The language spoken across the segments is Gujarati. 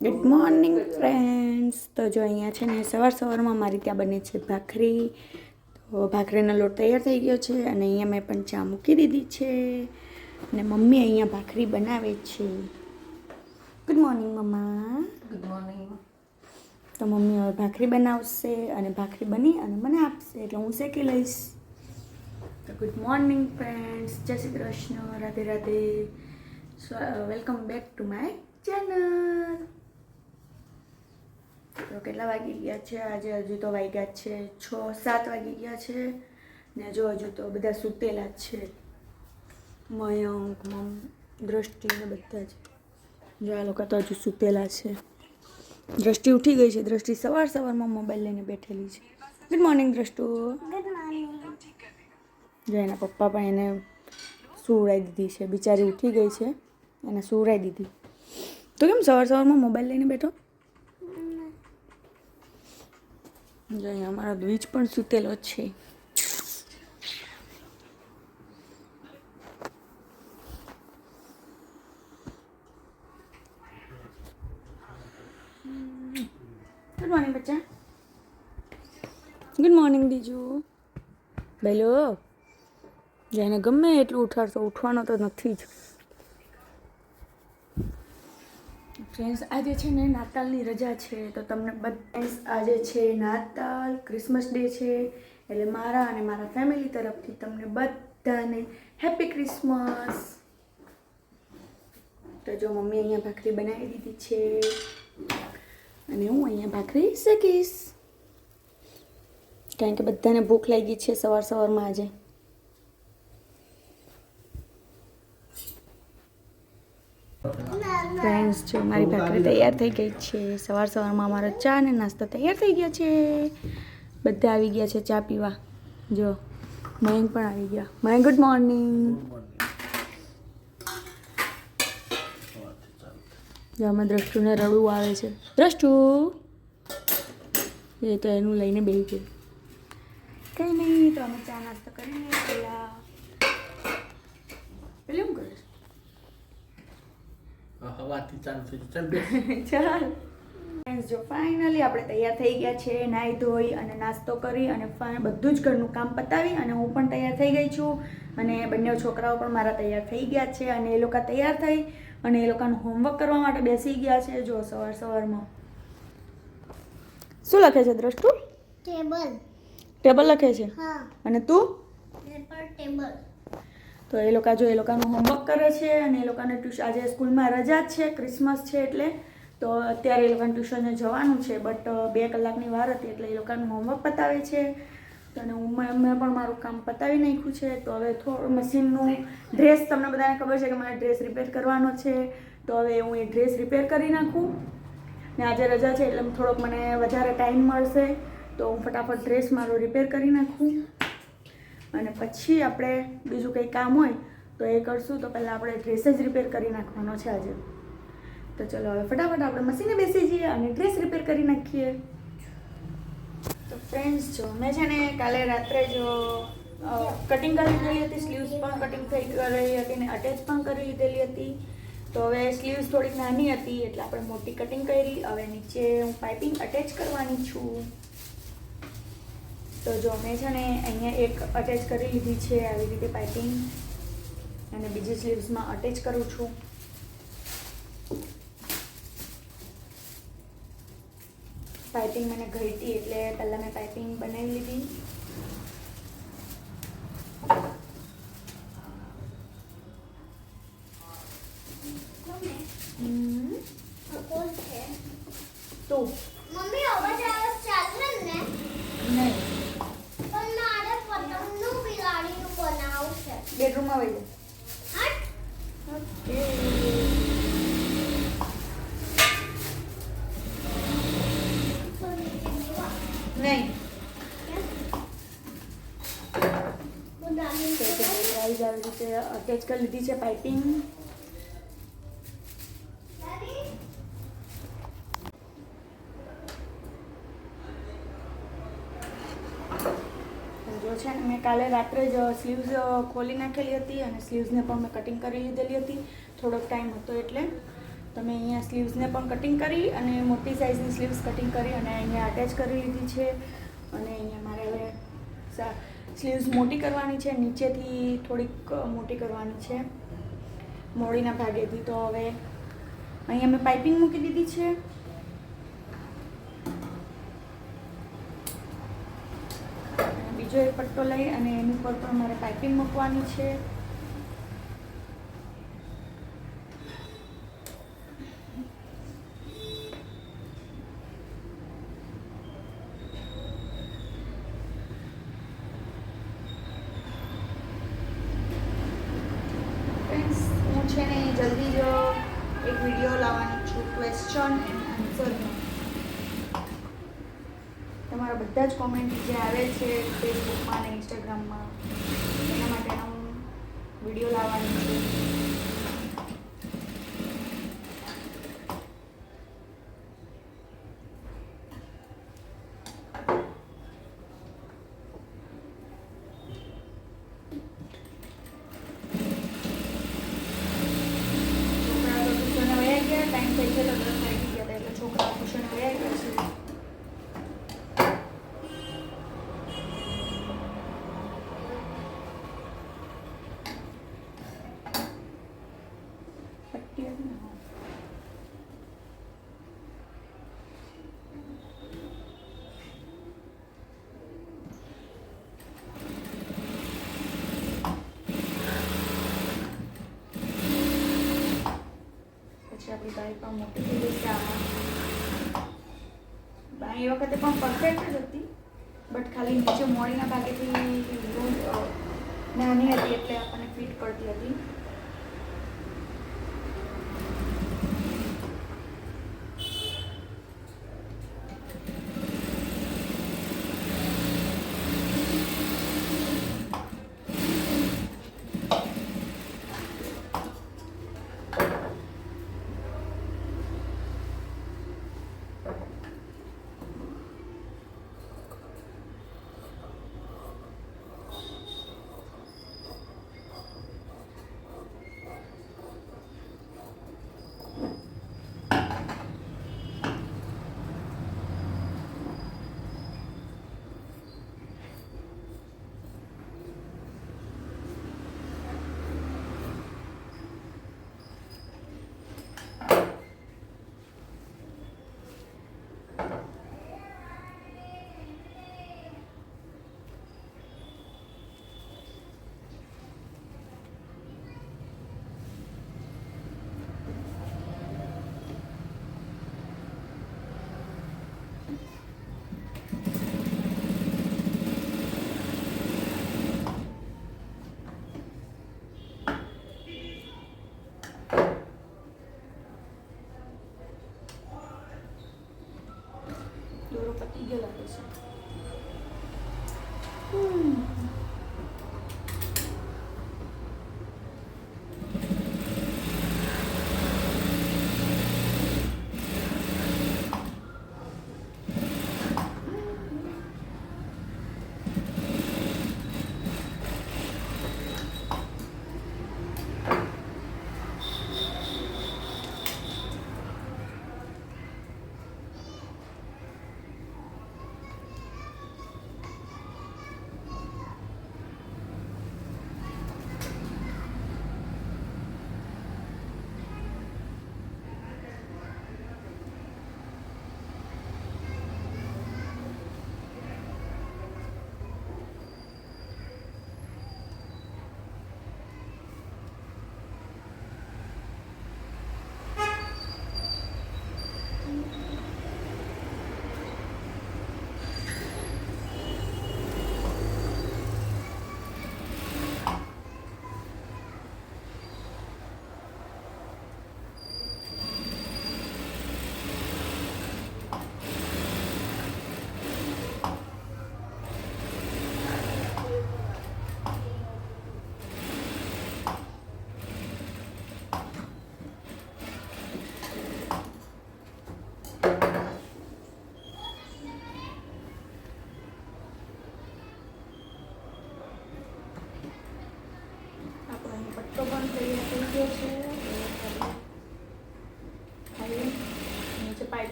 ગુડ મોર્નિંગ ફ્રેન્ડ્સ તો જો અહીંયા છે ને સવાર સવારમાં મારી ત્યાં બને છે ભાખરી. તો ભાખરીનો લોટ તૈયાર થઈ ગયો છે અને અહીંયા મેં પણ ચા મૂકી દીધી છે. અને મમ્મી અહીંયા ભાખરી બનાવે છે. ગુડ મોર્નિંગ મમ્મા ગુડ મોર્નિંગ તો મમ્મી હવે ભાખરી બનાવશે અને ભાખરી બની અને મને આપશે. એટલે હું શેકી લઈશ. તો good morning friends Jai Shri Krishna. Radhe Radhe. Welcome back to my channel તો કેટલા વાગી ગયા છે? આજે હજુ તો વાગ્યા જ છે છ સાત વાગી ગયા છે. ને જો હજુ તો બધા સૂતેલા જ છે. મયંક મમ દ્રષ્ટિ ને બધા જ. જો આ લોકો તો હજુ સૂતેલા છે. દ્રષ્ટિ ઉઠી ગઈ છે. દ્રષ્ટિ સવાર સવારમાં મોબાઈલ લઈને બેઠેલી છે. ગુડ મોર્નિંગ દ્રષ્ટુ. જો એના પપ્પા પણ એને સુવડાવી દીધી છે. બિચારી ઉઠી ગઈ છે. એને સુવડાવી દીધી. તો કેમ સવાર સવારમાં મોબાઈલ લઈને બેઠો? જો અમારો દ્વિજ પણ સૂતેલો છે. ગુડ મોર્નિંગ બચ્ચા. ગુડ મોર્નિંગ બીજુ. બેલો. જેને ગમે એટલું ઉઠાડશો ઉઠવાનો તો નથી જ. ફ્રેન્ડ્સ આજે છે ને નાતાલની રજા છે, તો તમને બધા આજે છે નાતાલ ક્રિસમસ ડે છે, એટલે મારા અને મારા ફેમિલી તરફથી તમને બધાને હેપી ક્રિસમસ તો જો મમ્મી અહીંયા ભાખરી બનાવી દીધી છે, અને હું અહીંયા ભાખરી શેકીશ. કારણ કે બધાને ભૂખ લાગી છે સવાર સવારમાં આજે. ફ્રેન્ડ્સ જો મારી ભાખરી તૈયાર થઈ ગઈ છે. સવાર સવારમાં અમારો ચા અને નાસ્તો તૈયાર થઈ ગયા છે. બધા આવી ગયા છે ચા પીવા. જો મયંક પણ આવી ગયા. મયંક ગુડ મોર્નિંગ જો અમે દ્રષ્ટુને રડવું આવે છે. દ્રષ્ટુ! એ તો એનું લઈને બે ગયું. કંઈ નહીં તો અમે ચા નાસ્તો કરીને પહેલાં. પેલું શું કરે? હવાથી ચાલુ થઈ ચાલ બેસ. ચાલ. ફ્રેન્ડ્સ જો ફાઇનલી આપણે તૈયાર થઈ ગયા છે નાહી ધોઈ અને નાસ્તો કરી અને બધું જ ઘરનું કામ પતાવી અને હું પણ તૈયાર થઈ ગઈ છું. અને બંને છોકરાઓ પણ મારા તૈયાર થઈ ગયા છે અને એ લોકો તૈયાર થઈ અને એ લોકોનું હોમવર્ક કરવા માટે બેસી ગયા છે જો સવાર સવારમાં. શું લખે છે દ્રષ્ટુ? ટેબલ ટેબલ લખે છે? અને તું? ટેબલ તો એ લોકો જો એ લોકોનું હોમવર્ક કરે છે અને એ લોકોને ટ્યુશન આજે સ્કૂલમાં રજા જ છે ક્રિસમસ છે એટલે. તો અત્યારે એ લોકોને ટ્યુશને જવાનું છે બટ બે કલાકની વાર હતી એટલે એ લોકોનું હોમવર્ક પતાવે છે. અને હું મેં પણ મારું કામ પતાવી નાખ્યું છે. તો હવે થોડું મશીનનું ડ્રેસ તમને બધાને ખબર છે કે મારે ડ્રેસ રિપેર કરવાનો છે. તો હવે હું એ ડ્રેસ રિપેર કરી નાખું. ને આજે રજા છે એટલે થોડોક મને વધારે ટાઈમ મળશે. તો હું ફટાફટ ડ્રેસ મારો રિપેર કરી નાખું. અને પછી આપણે બીજું કંઈ કામ હોય તો એ કરશું. તો પહેલાં આપણે ડ્રેસ જ રિપેર કરી નાખવાનો છે આજે. તો ચલો હવે ફટાફટ આપણે મશીને બેસી જઈએ અને ડ્રેસ રિપેર કરી નાખીએ. તો ફ્રેન્ડ્સ જો મેં છે ને કાલે રાત્રે જો કટિંગ કરી લીધેલી હતી સ્લીવ્સ પણ કટિંગ થઈ કરેલી હતી ને અટેચ પણ કરી લીધેલી હતી. તો હવે સ્લીવ્સ થોડીક નાની હતી એટલે આપણે મોટી કટિંગ કરી. હવે નીચે હું પાઇપિંગ અટેચ કરવાની છું. તો જો મેં છે ને અહીંયા એક અટેચ કરી લીધી છે આવી રીતે પાઇપિંગ અને બીજી સ્લીવ્સમાં અટેચ કરું છું. પાઇપિંગ મને ઘટી એટલે પહેલાં મેં પાઇપિંગ બનાવી લીધી હમ, કોણ છે તું મમ્મી અવાજ આવે ચાલે ને નહીં પણ મારે પતંગનું બિલાડીનું બનાવવું છે બેડરૂમમાં વહી જા હટ ઓકે તો નીચે દેવા નહીં બનાવી તો ત્યાં પ્રાઇઝ આવી રીતે અટેચ કરી લીધી છે પાઇપિંગ જો છે ને, મેં કાલે રાત્રે જ સ્લીવ્સ ખોલી નાખેલી હતી અને સ્લીવ્સને પણ મેં કટિંગ કરી લીધેલી હતી. થોડોક ટાઈમ હતો એટલે. તમે અહીંયા સ્લીવ્સને પણ કટિંગ કરી અને મોટી સાઇઝની સ્લીવ્સ કટિંગ કરી અને અહીંયા અટેચ કરી લીધી છે. અને અહીંયા મારે હવે સ્લીવ્સ મોટી કરવાની છે, નીચેથી થોડીક મોટી કરવાની છે, મોડીના ભાગેથી. તો હવે અહીંયા મેં પાઇપિંગ મૂકી દીધી છે. બીજો એક પટ્ટો લઈ અને એની પર પણ મારે પાઇપિંગ મૂકવાની છે ફ્રેન્ડ્સ હું છે ને જલ્દી જ એક વીડિયો લાવવાની છું ક્વેશ્ચન એન્ડ આન્સરનો તમારા બધા જ કોમેન્ટ જે આવે છે ફેસબુકમાં અને ઇન્સ્ટાગ્રામમાં એના માટેનો હું વીડિયો લાવવાની છું છોકરા તો ટ્યુશને વયા ગયા ટાઈમ થઈ ગયો તો દસ વાગી ગયા હતા એટલે છોકરા ટ્યુશને વયા ગયા છે પટ્ટી હતી ને? હા. પછી આપણી બાઈ પણ મોટી થઈ ગઈ છે આમાં બાઈ એ વખતે પણ પરફેક્ટ જ હતી. બટ ખાલી નીચે મોડીના ભાગેથી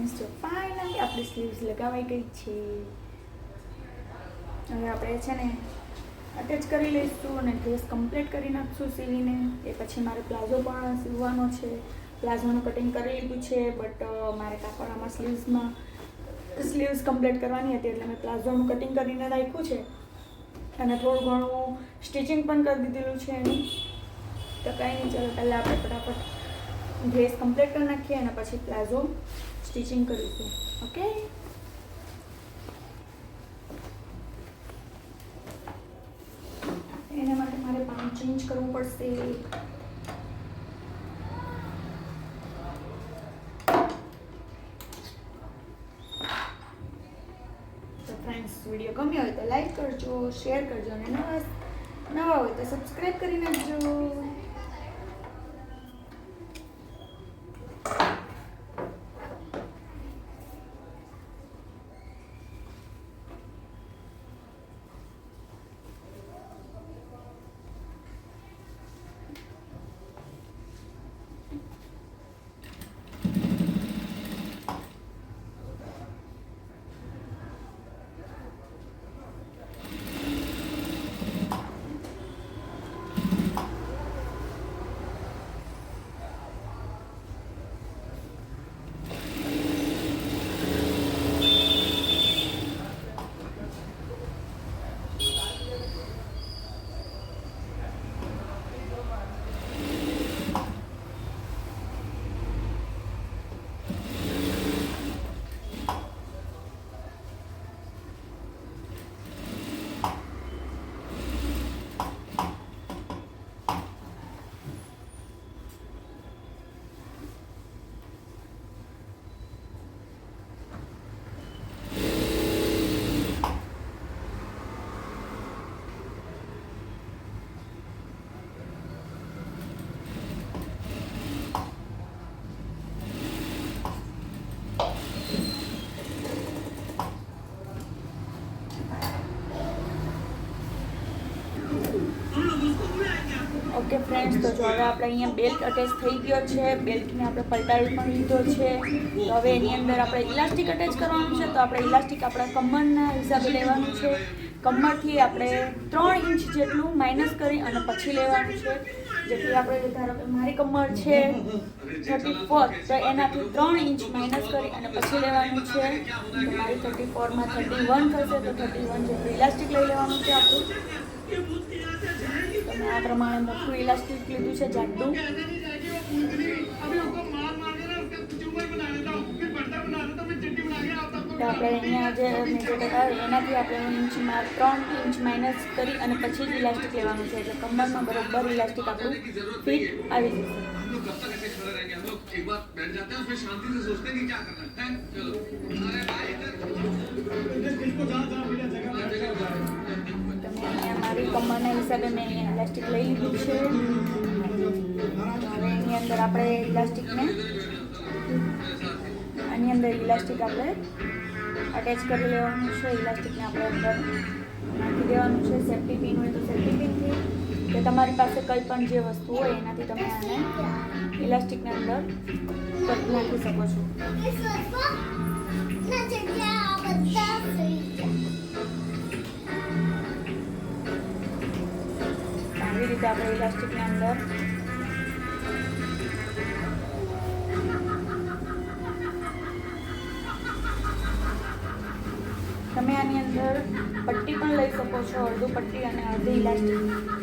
ફ્રેન્ડ્સ જો ફાઇનલી આપણી સ્લીવ્સ લગાવાઈ ગઈ છે. હવે આપણે છે ને અટેચ કરી લઈશું અને ડ્રેસ કમ્પ્લીટ કરી નાખશું સીવીને. એ પછી મારે પ્લાઝો પણ સીવવાનો છે. પ્લાઝોનું કટિંગ કરી લીધું છે બટ મારે કાપડ આમાં સ્લીવ્સમાં સ્લીવ્સ કમ્પ્લીટ કરવાની હતી એટલે મેં પ્લાઝોનું કટિંગ કરીને રાખ્યું છે. અને થોડું ઘણું સ્ટિચિંગ પણ કરી દીધેલું છે એનું. તો કંઈ નહીં, ચાલો પહેલાં આપણે ફટાફટ ડ્રેસ કમ્પ્લીટ કરી નાખીએ અને પછી પ્લાઝો સ્ટિચિંગ કરીશું ઓકે એના માટે મારે પાણી ચેન્જ કરવું પડશે. વીડિયો ગમ્યો હોય તો લાઈક કરજો શેર કરજો અને નવા નવા હોય તો સબસ્ક્રાઈબ કરી નાખજો ઓકે ફ્રેન્ડ્સ તો જો હવે આપણે અહીંયા બેલ્ટ અટેચ થઈ ગયો છે. બેલ્ટને આપણે પલટાવી પણ લીધો છે. તો હવે એની અંદર આપણે ઇલાસ્ટિક અટેચ કરવાનું છે. તો આપણે ઇલાસ્ટિક આપણા કમરના હિસાબે લેવાનું છે. કમરથી આપણે ત્રણ ઇંચ જેટલું માઇનસ કરી અને પછી લેવાનું છે. જેટલી આપણે ધારો કે મારી કમર છે થર્ટી ફોર તો એનાથી ત્રણ ઇંચ માઇનસ કરી અને પછી લેવાનું છે. મારી થર્ટી ફોરમાં થર્ટી વન થશે, તો થર્ટી વન જેટલું ઇલાસ્ટિક લઈ લેવાનું છે આપણું. આ પ્રમાણે મોટું ઇલાસ્ટિક લીધું છે જાડું. તો આપણે અહીંયા જે નીચે ટકા એનાથી આપણે ઇંચમાં ત્રણ ઇંચ માઇનસ કરી અને પછી જ ઇલાસ્ટિક લેવાનું છે. એટલે કમરમાં બરોબર ઇલાસ્ટિક આપણું ફિટ આવી જશે. કમરના હિસાબે મેં અહીંયા ઇલાસ્ટિક લઈ લીધું છે. હવે એની અંદર આપણે ઇલાસ્ટિકને આની અંદર ઇલાસ્ટિક આપણે અટેચ કરી લેવાનું છે. ઇલાસ્ટિકને આપણે અંદર નાખી દેવાનું છે. સેફ્ટી પિન હોય તો સેફ્ટી પિનથી કે તમારી પાસે કંઈ પણ જે વસ્તુ હોય એનાથી તમે આને ઇલાસ્ટિકને અંદર નાખી શકો છો. લીધું આપણે ઇલાસ્ટિકની અંદર. તમે આની અંદર પટ્ટી પણ લઈ શકો છો, અડધું પટ્ટી અને અડધી ઇલાસ્ટિક.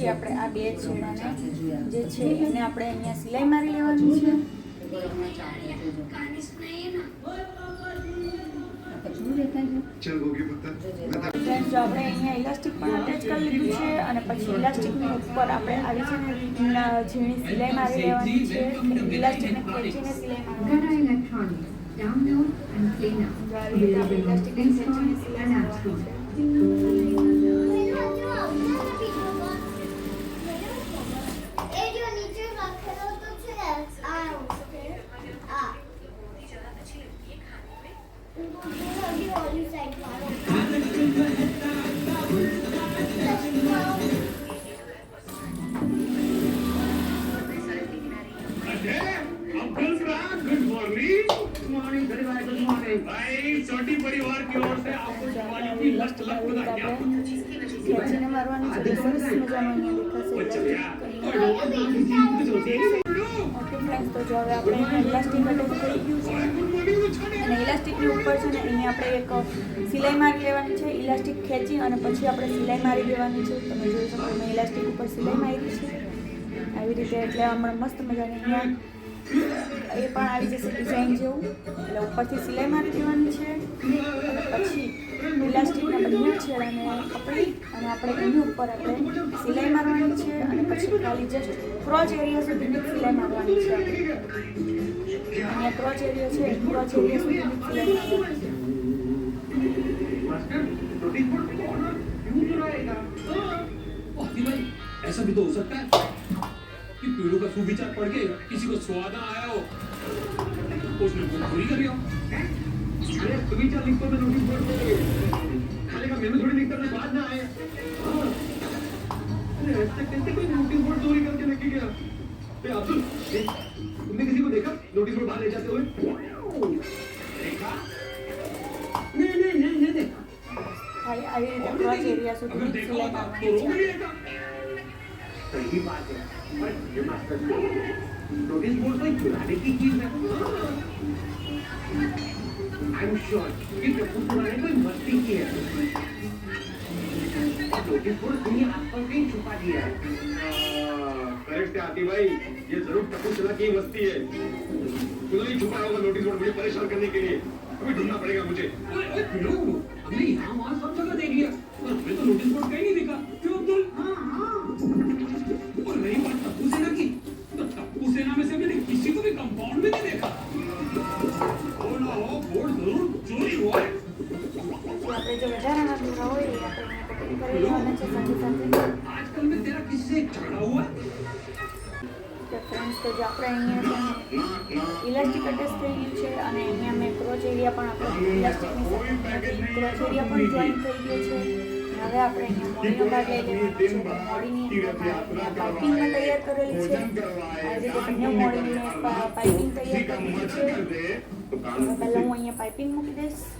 પછી આપણે આ બે છેડાને જે છે એને આપણે અહીંયા સિલાઈ મારી લેવાની છે. જો આપણે અહીંયા ઇલાસ્ટિક પણ અટેચ કરી લીધું છે અને પછી ઇલાસ્ટિકની ઉપર આપણે આવી છે સિલાઈ મારી લેવાની ઇલેક્ટ્રોનિક છે. મારવાની છે સરસ મજાનું દેખાશે ઓકે ફ્રેન્ડ્સ તો જો હવે આપણે ઇલાસ્ટિક અટેચ ગયું છે. અને ઇલાસ્ટિકની ઉપર છે ને, અહીંયા આપણે એક સિલાઈ મારી લેવાની છે ઇલાસ્ટિક ખેંચી અને પછી આપણે સિલાઈ મારી દેવાની છે. તમે જોઈ શકો, મેં ઇલાસ્ટિક ઉપર સિલાઈ મારી છે. આવી રીતે એટલે હમણાં મસ્ત મજાની અહીંયા એ પણ આવી જશે ડિઝાઇન જેવું એટલે ઉપરથી સિલાઈ મારી દેવાની છે અને પછી ઇલાસ્ટિકના બંને છેડાને પકડી અને આપણે એની ઉપર આપણે સિલાઈ મારવાની છે અને પછી ખાલી જસ્ટ ક્રોચ એરિયા સુધીની જ સિલાઈ મારવાની છે આપણે અહીંયા ક્રોચ એરિયા છે ક્રોચ એરિયા સુધીની જ સિલાઈ મારવાની છે मास्टर नोटिस बोर्ड कौन और क्यों चुराएगा भाई भाई ऐसा भी तो हो सकता है कि पेड़ों का सुविचार पड़ के किसी को स्वाद आया हो उसने वो पूरी कर लिया अरे सुविचार लिखो मैं नोटिस बोर्ड पे खाली का मैं थोड़ी लिखता मैं बाद ना आए अरे ऐसे कैसे कोई नोटिस बोर्ड चोरी करके लेके गया बे अब्दुल तुमने किसी को देखा नोटिस बोर्ड बाहर ले जाते हुए देखा नहीं नहीं नहीं नहीं देखा भाई आई अक्रॉस तो रोक नहीं लेता सही बात है ये मास्टर नोटिस बोर्ड कोई चुराने की चीज़ है आई एम श्योर कि कपूर ने कोई मस्ती की है नोटिस बोर्ड कहीं आसपास कहीं छुपा दिया है करेक्ट है आती भाई ये ज़रूर टप्पू चला की मस्ती है। क्यों नहीं छुपाया होगा नोटिस बोर्ड मुझे परेशान करने के लिए? अभी ढूंढना पड़ेगा मुझे। हमने यहाँ वहाँ सब जगह देख लिया। पर तो नोटिस बोर्ड कहीं વધારાના દોરા હોય આપણે કટિંગ તો જે આપણે અહીંયા છે ઇલાસ્ટિક થઈ ગયું છે અને અહીંયા મેં ક્રોચ એરિયા પણ ક્રોચ એરિયા પણ જોઈન થઈ છે હવે આપણે અહીંયા મોડીનો ભાગ લઈ લેવાનો છે મોડીની તૈયાર કરેલી છે આ રીતે બંને પાઇપિંગ તૈયાર કરેલી છે પહેલાં હું અહીંયા પાઇપિંગ મૂકી દઈશ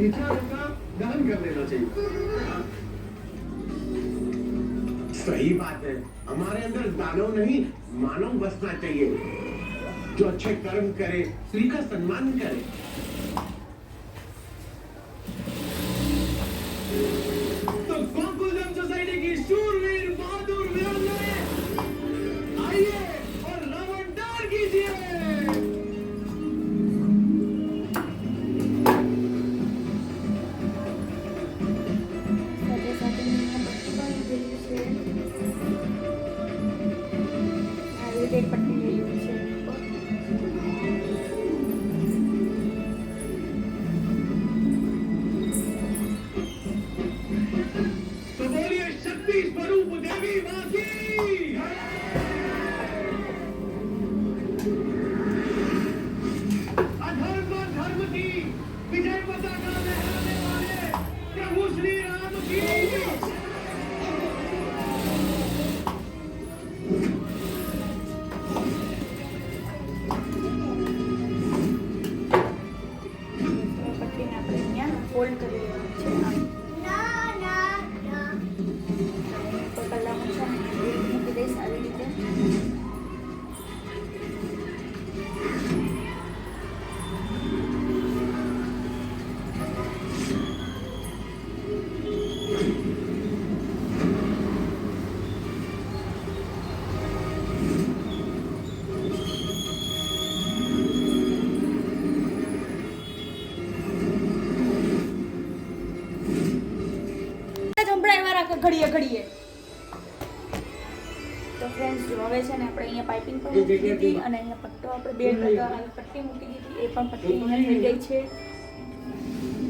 विचारों का दहन कर देना चाहिए सही बात है हमारे अंदर दानव नहीं मानव बसना चाहिए जो अच्छे कर्म करे स्त्री का सम्मान करे ઘડીએ ઘડીએ તો ફ્રેન્ડ્સ જો હવે છે ને આપણે અહીંયા પાઇપિંગ પણ મૂકી દીધી અને અહીંયા પટ્ટો આપણે બે પટ્ટો અને પટ્ટી મૂકી દીધી એ પણ પટ્ટી થઈ ગઈ છે.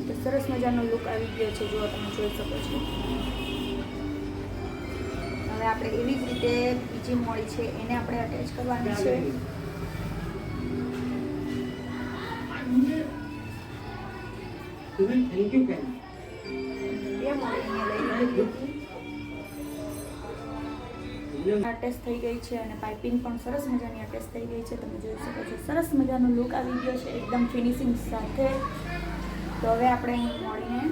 તો સરસ મજાનો લુક આવી ગયો છે જો તમે જોઈ શકો છો. હવે આપણે એવી જ રીતે બીજી મોડી છે એને આપણે અટેચ કરવાની છે. થેન્ક યુ અટેચ થઈ ગઈ છે અને પાઇપિંગ પણ સરસ મજાની અટેચ થઈ ગઈ છે. તમે જોઈ શકો છો, સરસ મજાનો લુક આવી ગયો છે, એકદમ ફિનિશિંગ સાથે. તો હવે આપણે અહીં મોડીને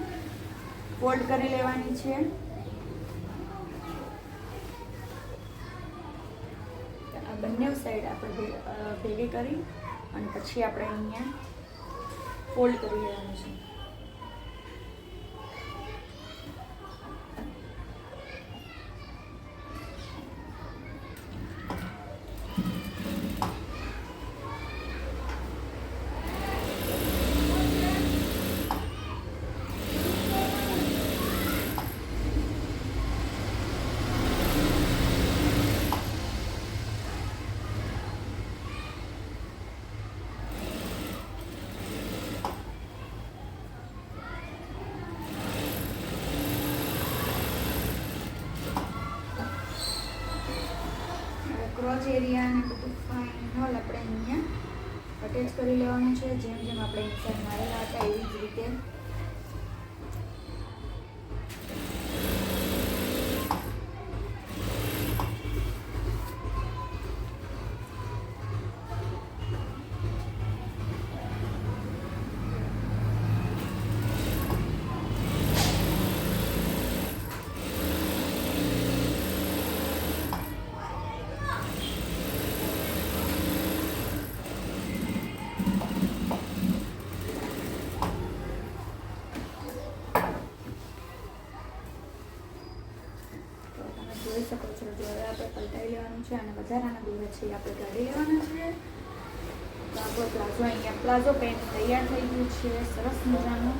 ફોલ્ડ કરી લેવાની છે. આ બંને સાઈડ આપણે ભેગી કરી અને પછી આપણે અહીંયા ફોલ્ડ કરી લેવાનું છે હવે ક્રોચ એરિયા ને બધું ફાઇનલ આપણે અહીંયા અટેચ કરી લેવાનું છે. જેમ જેમ આપણે ઇન્સાઇડ મારેલા હતા એવી જ રીતે છે અને વધારાના દોરા છે આપણે કાઢી લેવાના છે. આપણો પ્લાઝો અહીંયા પ્લાઝો પેન્ટ તૈયાર થઈ ગયું છે, સરસ મજાનું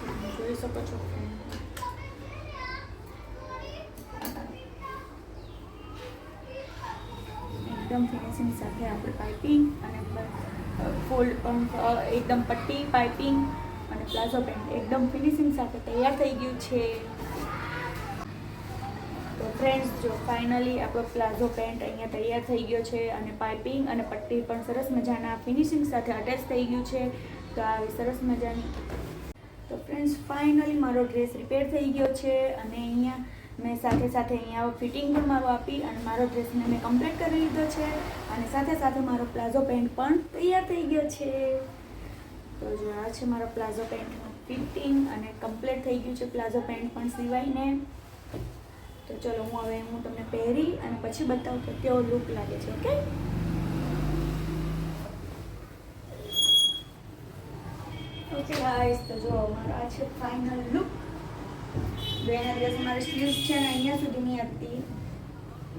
તમે જોઈ જોઈ શકો છો એકદમ ફિનિશિંગ સાથે આપણે પાઇપિંગ અને ફૂલ એકદમ પટ્ટી, પાઇપિંગ અને પ્લાઝો પેન્ટ. એકદમ ફિનિશિંગ સાથે તૈયાર થઈ ગયું છે. તો ફ્રેન્ડ્સ જો ફાઇનલી આપણો પ્લાઝો પેન્ટ અહીંયા તૈયાર થઈ ગયો છે અને પાઇપિંગ અને પટ્ટી પણ સરસ મજાના ફિનિશિંગ સાથે અટેચ થઈ ગયું છે. તો આવી સરસ મજાની તો ફ્રેન્ડ્સ ફાઇનલી મારો ડ્રેસ રિપેર થઈ ગયો છે અને અહીંયા મેં સાથે સાથે અહીંયા ફિટિંગ પણ મારું આપી અને મારો ડ્રેસને મેં કમ્પ્લીટ કરી લીધો છે અને સાથે સાથે મારો પ્લાઝો પેન્ટ પણ તૈયાર થઈ ગયો છે. તો જો આ છે મારો પ્લાઝો પેન્ટનું ફિટિંગ અને કમ્પ્લીટ થઈ ગયું છે પ્લાઝો પેન્ટ પણ સિવાયને. તો ચલો હું હવે હું તમને પહેરી અને પછી બતાવું કે કેવો લુક લાગે છે ઓકે ઓકે ગાઈસ તો જો મારો આ છે ફાઇનલ લુક બેના દિવસ મારી સ્લીવ્સ છે ને અહીંયા સુધીની હતી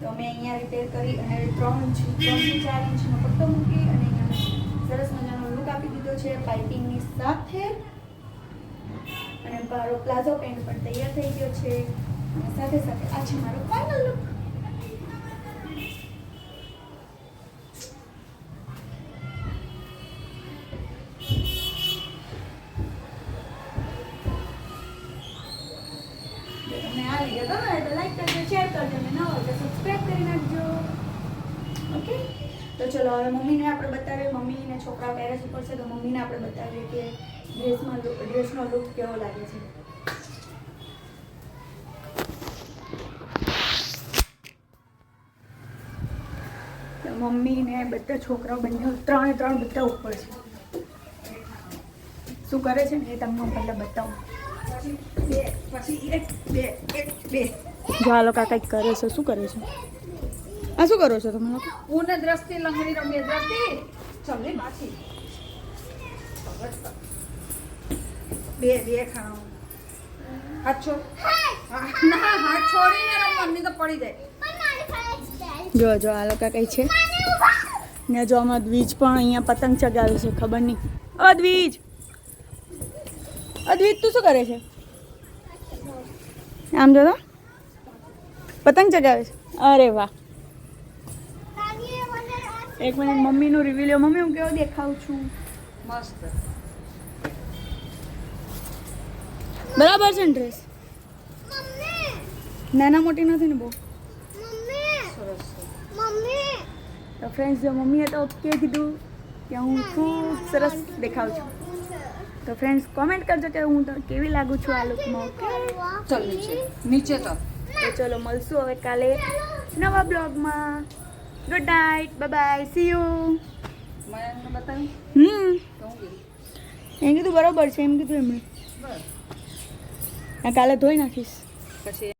તો મેં અહીંયા રીતે કરી અને ત્રણ ઇંચ ત્રણથી ચાર ઇંચનો પટ્ટો મૂકી અને અહીંયા સરસ મજાનો લુક આપી દીધો છે પાઇપિંગની સાથે. અને મારો પ્લાઝો પેન્ટ પણ તૈયાર થઈ ગયો છે. અને સાથે સાથે આ છે મારો ફાઇનલ લુક તમને આ વીડિયો ગમે તો લાઈક કરજો શેર કરજો અને નવો તો સબસ્ક્રાઈબ કરી નાખજો. ઓકે તો ચલો, હવે મમ્મીને આપણે બતાવીએ મમ્મીને છોકરા પેરેસ ઉપર છે, તો મમ્મીને આપણે બતાવીએ કે ડ્રેસમાં ડ્રેસનો લુક કેવો લાગે છે. મમ્મી ને બધા છોકરાઓ બંને ત્રણે ત્રણ બધા ઉપર છે શું કરે છે ને એ તમને પહેલાં બતાવું. જો આ લોકો કંઈક કરે છે શું કરે છે? આ શું કરો છો તમે લોકો? પૂર્ણ દ્રષ્ટિ લંગડી રમીએ દ્રષ્ટિ. ચલે પાછી બે બે ખાણો. હાથ. છોડ હા, ના હાથ છોડીને રમવાની તો પડી જાય. જો જો આ લોકો કઈ છે? ને જો આમાં દ્વિજ પણ અહીંયા પતંગ ચગાવે છે ખબર નહીં. ઓ દ્વિજ! ઓ દ્વિજ તું શું કરે છે? આમ જો તો પતંગ ચગાવે છે? અરે વાહ. એક મિનિટ મમ્મીનું રિવ્યુ લ્યો. મમ્મી હું કેવો દેખાઉં છું? મસ્ત. બરાબર છે ને ડ્રેસ નાના મોટી નથી ને બહુ? સરસ મમ્મી! તો ફ્રેન્ડ્સ જો મમ્મીએ તો ઓકે કીધું કે હું ખૂબ સરસ દેખાઉં છું. તો ફ્રેન્ડ્સ કોમેન્ટ કરજો કે હું તો કેવી લાગુ છું આ લુકમાં ઓકે ચલ નીચે તો તો ચલો મળશું હવે કાલે નવા બ્લોગમાં good night bye bye see you hmm. એમ કીધું બરોબર છે એમ કીધું એમણે. કાલે ધોઈ નાખીશ. પછી